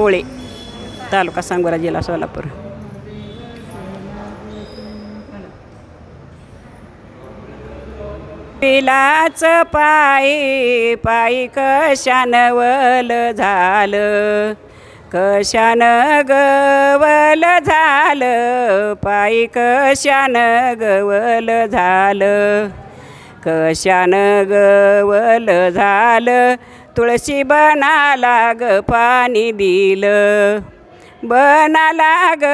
होळे तालुका सांगोला जिल्हा सोलापूर. पिलाच पायी पायी कशानवल झालं? कशान गवल झालं? पायी कशान गवल झालं? कशान गवल झालं? तुळशी बनाला ग पाणी दिलं. बनाला ग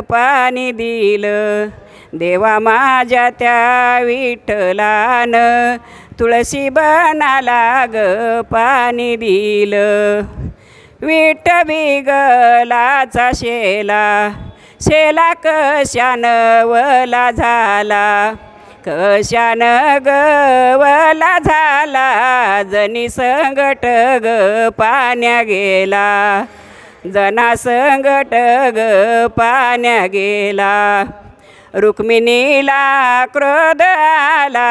पाणी दिलं. देवा माझ्या त्या विठ्ठलानं तुळशी बनाला ग पाणी दिलं. विठ बिगलाचा शेला शेला कशानं वला झाला. कशानं गवला झाला? जनी संगट ग पाण्या गेला. जना संगट ग पाण्या गेला. रुक्मिणीला क्रोध आला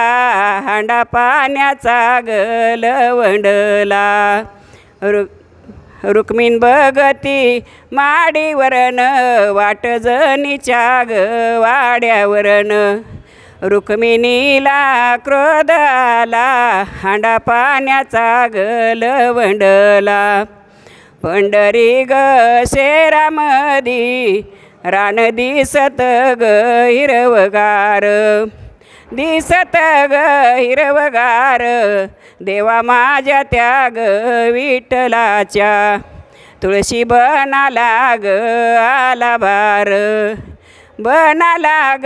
हांडा पाण्याचा गलवंडला रु रुक्मिण बगती माडीवरन वाट जनीच्या ग वाड्यावरण रुक्मिणीला क्रोधाला हांडा पाण्याचा गलवंडला. पंढरी ग शेरामधी रान दिसत ग हिरवगार. दिसत ग हिरवगार देवा माझ्या त्या ग विठ्ठलाच्या. तुळशी बनाला ग आला बार बनाला ग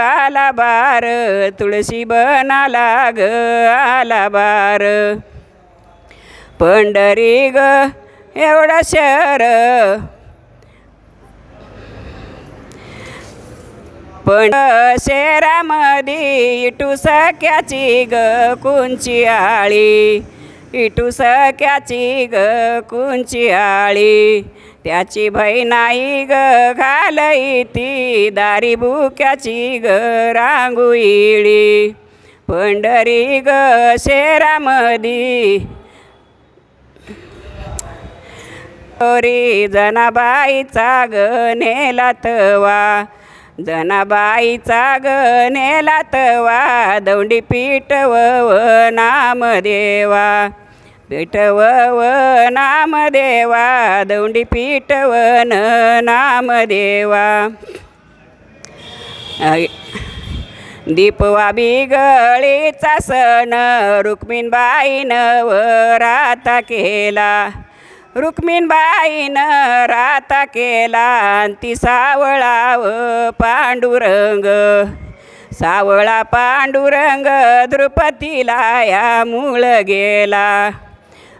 आला बार. तुळशी बनाला ग आला बार. पंढरी ग एवढा शहर. पण शेरामधी इटू सख्याची ग कुंची आळी? इटू सख्याची ग कुंची आळी. त्याची भय नाही ग घालई ती दारी बुक्याची ग रांगुईळी पंढरी ग शेरामदी री जनाबाईचा ग नेला तवा. जनाबाईचा ग नेला तवा दौंडी पीठव नामदेवा. पिटव नामदेवा दौंडी पीठवन नामदेवा. दीपवा बिगळीचा सण रुक्मिणबाईनं वराता केला. रुक्मिणबाईनं राता केला ती सावळाव पांडुरंग. सावळा पांडुरंग द्रुपतीला या मूळ गेला.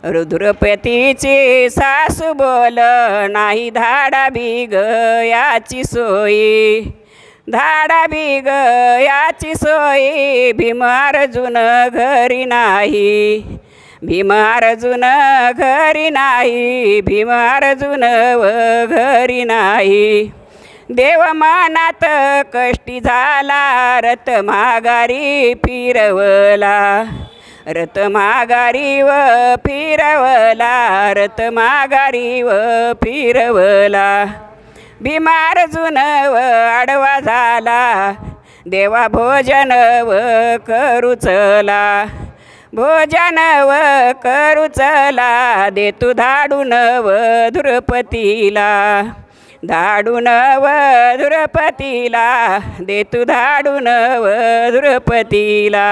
रुद्रपतीची सासू बोल नाही धाडा बिग याची सोयी. धाडा बिग याची सोयी भीम अर्जुन घरी नाही. भीम अर्जुन घरी नाही भीम अर्जुन व घरी नाही. देव मानात कष्टी झाला रथ माघारी फिरवला. रथ माघारी व फिरवला रथ माघारी व फिरवला. भीमार जुन व आडवा झाला देवा भोजन व करू चला. भोजन व करू चला दे तू धाडून व धुरपतीला धाडून व धुरपतीला दे तू धाडून व धुरपतीला